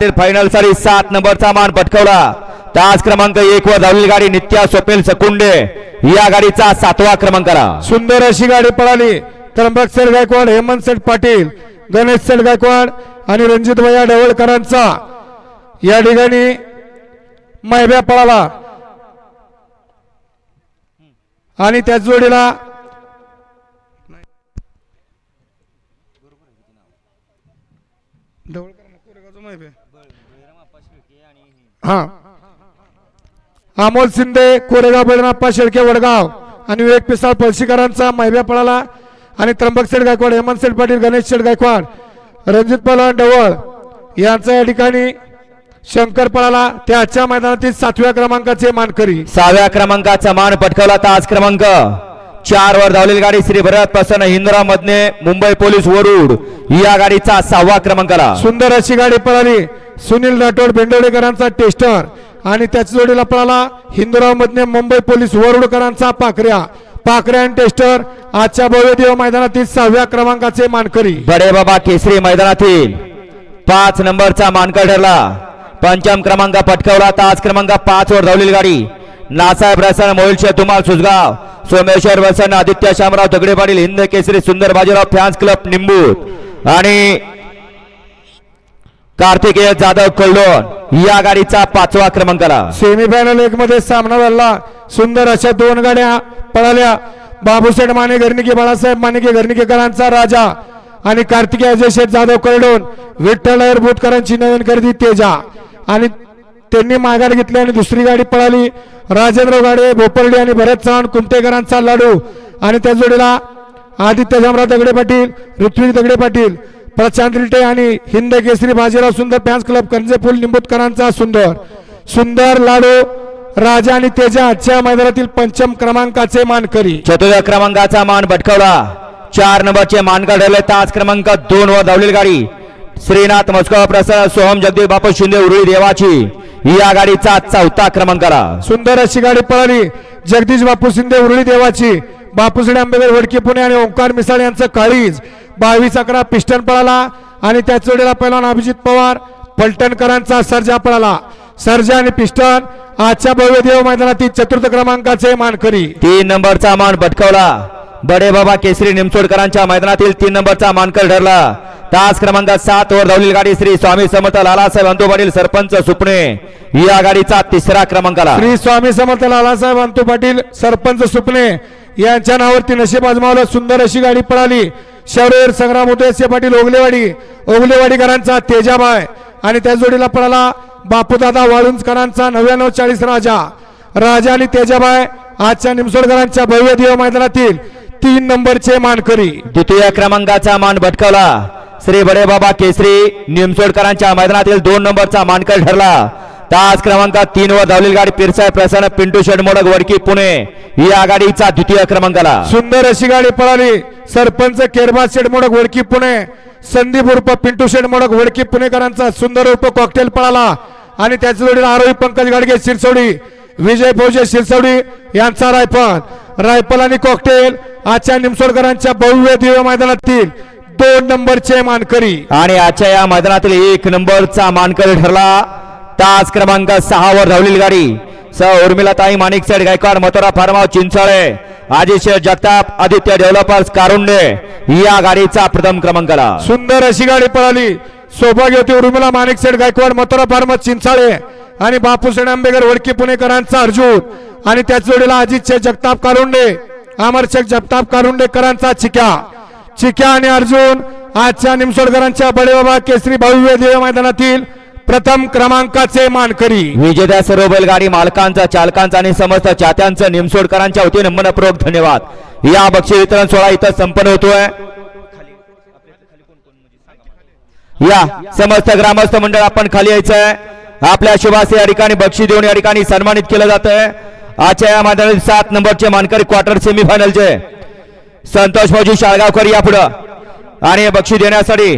Final सारी सात नंबरचा मान पटकवला. तास क्रमांक एक वर धावलेली गाडी नित्या स्वप्नील सकुंडे. या गाडीचा सातवा क्रमांकाला. सुंदर अशी गाडी पळाली. त्र्यंबक सेठ गायकवाड हेमंत सेठ पाटील गणेश सेठ गायकवाड आणि रणजित भैया ढवळकरांचा. या ठिकाणी मैब्या पळाला. आणि त्याच जोडीला ढवळकर हा. अमोल शिंदे कोरेगाव बैलनाप्पा शेळके वडगाव. आणि विवेक पिसाळ पळशीकरांचा मैब्या पळाला. आणि त्र्यंबक सेठ गायकवाड हेमंत सेठ पाटील गणेश सेठ गायकवाड रणजित पलान ढवळ यांचा या ठिकाणी शंकर पळाला. त्या आजच्या मैदानातील सातव्या क्रमांकाचे मानकरी. सहाव्या क्रमांकाचा मान पटकावला तास क्रमांक. चार वर धावलेली गाडी श्री भरत प्रसन्न हिंदरा मधने मुंबई पोलीस वरुड. या गाडीचा सहावा क्रमांकाला सुंदर अशी गाडी पळाली. सुनील राठोड भेंडवडेकरांचा टेस्टर आणि त्याच जोडीला पळाला हिंदुराव मधने मुंबई पोलीस वरुडकरांचा पाखऱ्या. पाखऱ्या आणि टेस्टर आजच्या भव्य देव मैदानातील सहाव्या क्रमांकाचे मानकरी. बडे बाबा केसरी मैदानातील पाच नंबरचा मानकर ठरला. पंचम क्रमांक पटकावला. तास क्रमांक पाच वर धावलेली गाडी. नासाहेब रसन मोहिलशे तुम्हाला सुजगाव सोमेश्वर वसन आदित्य शामराव दगडे पाटील हिंद केसरी सुंदर बाजीराव फॅन्स क्लब निंबूत आणि कार्तिकेय जाधव कल्लोन या गाडीचा पाचवा क्रमांकाला. सेमीफायनल एक मध्ये सामना झाला. सुंदर अशा दोन गाड्या पळाल्या. बाबूशेठ माने घरणिके बाळासाहेब मानेके घरणिकेकरांचा राजा आणि कार्तिकेय अजय शेठ जाधव करडून विठ्ठल अयर भूतकरांची नवीन खरेदी तेजा आणि त्यांनी माघार घेतली आणि दुसरी गाडी पळाली. राजेंद्र गाडे भोपर्डी आणि भरत चव्हाण कुमटेकरांचा लाडू. आणि त्या जोडीला आदित्य जमराव दगडे पाटील ऋत्विक दगडे पाटील प्रशांत रिटे आणि हिंद केसरी बाजीराव सुंदर फॅन्स क्लब कंजेफुल निंबूतकरांचा सुंदर. सुंदर लाडू राजा आणि तेजा आजच्या मैदानातील पंचम क्रमांकाचे मानकरी. चतुर्थ क्रमांकाचा मान भटकवला. चार नंबरचे मानकर ठरले तास क्रमांक दोन वर धावलेली गाडी. श्रीनाथ मस्को प्रसाद सोहम जगदीप बापू शिंदे उरुळी देवाची. या गाडीचा चौथा क्रमांकाला सुंदर अशी गाडी पळाली. जगदीश बापू शिंदे उरळी देवाची. बापूसडे आंबेडकर वडकी पुणे आणि ओंकार मिसाळ यांचं काळीज. बावीस अकरा पिस्टन पळाला आणि त्याच जोडीला पहिला अभिजित पवार पलटणकरांचा सर्जा पळाला. सर्जा आणि पिस्टन आजच्या भव्य देव मैदानातील चतुर्थ क्रमांकाचे मानकरी. तीन नंबरचा मान पटकावला बडे बाबा केसरी निमसोडकरांच्या मैदानातील तीन नंबरचा मानकर ठरला. तास क्रमांक सात वर धावलेली गाडी श्री स्वामी समर्थ लालासाहेब अंतू पाटील सरपंच सुपणे. या गाडीचा तिसरा क्रमांकाला. श्री स्वामी समर्थ लालासाहेब अंतू पाटील सरपंच सुपणे यांच्या नावावरती नशीब आजमावलं सुंदर अशी गाडी पळाली. शौर्य संग्राम उदयसिंह पाटील ओगलेवाडी. ओगलेवाडीकरांचा तेजाबाय आणि त्या जोडीला पळाला बापूदादा वाळुंजकरांचा नव्याण्णव चाळीस राजा. राजा आणि तेजाबाय आजच्या निमसोडकरांच्या भव्य दिव मैदानातील तीन नंबरचे मानकरी. द्वितीय क्रमांकाचा मान भटकावला. श्री बडे बाबा केसरी निमसोडकरांच्या मैदानातील दोन नंबरचा मानकर ठरला. तास क्रमांक तीन वर धावलेली गाडी पिरसाय प्रसन्न पिंटू शेडमोडक वडकी पुणे. या गाडीचा द्वितीय क्रमांकाला. सुंदर अशी गाडी पळाली. सरपंच केरबा शेडमोडक वडकी पुणे. संदीप उर्फ पिंटू शेडमोडक वडकी पुणेकरांचा सुंदर उर्फ कॉकटेल पळाला. आणि त्याच्या जोडीला आरोही पंकज गाडगे शिरसवडी. विजय फौजे शिरसवडी यांचा रायफल. रायफल आणि कॉकटेल आजच्या निमसोडकरांच्या भव्य दिव्य मैदानातील दोन नंबरचे मानकरी. आणि आजच्या या मैदानातील एक नंबरचा मानकर ठरला. तास क्रमांक सहा वर धावलेली गाडी. स उर्मिलाताई माणिक सेठ गायकवाड मथुरा फार्माव चिंचाळे आदिशय जगताप आदित्य डेव्हलपर्स कारुंडे. या गाडीचा प्रथम क्रमांकाला. सुंदर अशी गाडी पळाली. सौभाग्यवती उर्मिला माणिक सेठ गायकवाड मथुरा फार्म चिंचाळे आणि बापूसेठ आंबेकर वडकी पुणेकरांचा अर्जुन. आणि त्याच जोडीला शेख जगताप कारुंडे. अमर शेख जगताप कारुंडेकरांचा चिक्या. चिक्या आणि अर्जुन आजच्या निमसोडकरांच्या बडेबाबा केसरी भव्य देव मैदानातील प्रथम क्रमांकाचे मानकरी. विजेत्या सर्व बैलगाडी मालकांचा चालकांचा आणि समस्त चाहत्यांचं निमसोडकरांच्या वतीने मनपूर्वक धन्यवाद. या बक्षी वितरण सोहळा इथं संपन्न होतोय. या समस्त ग्रामस्थ मंडळ आपण खाली यायचंय. आपल्या शुभास या ठिकाणी बक्षी देऊन या ठिकाणी सन्मानित केलं जात आहे आजच्या या मैदानात सात नंबरचे मानकरी क्वार्टर सेमीफायनलचे संतोष भाऊजी शाळगावकर या पुढं. आणि बक्षी देण्यासाठी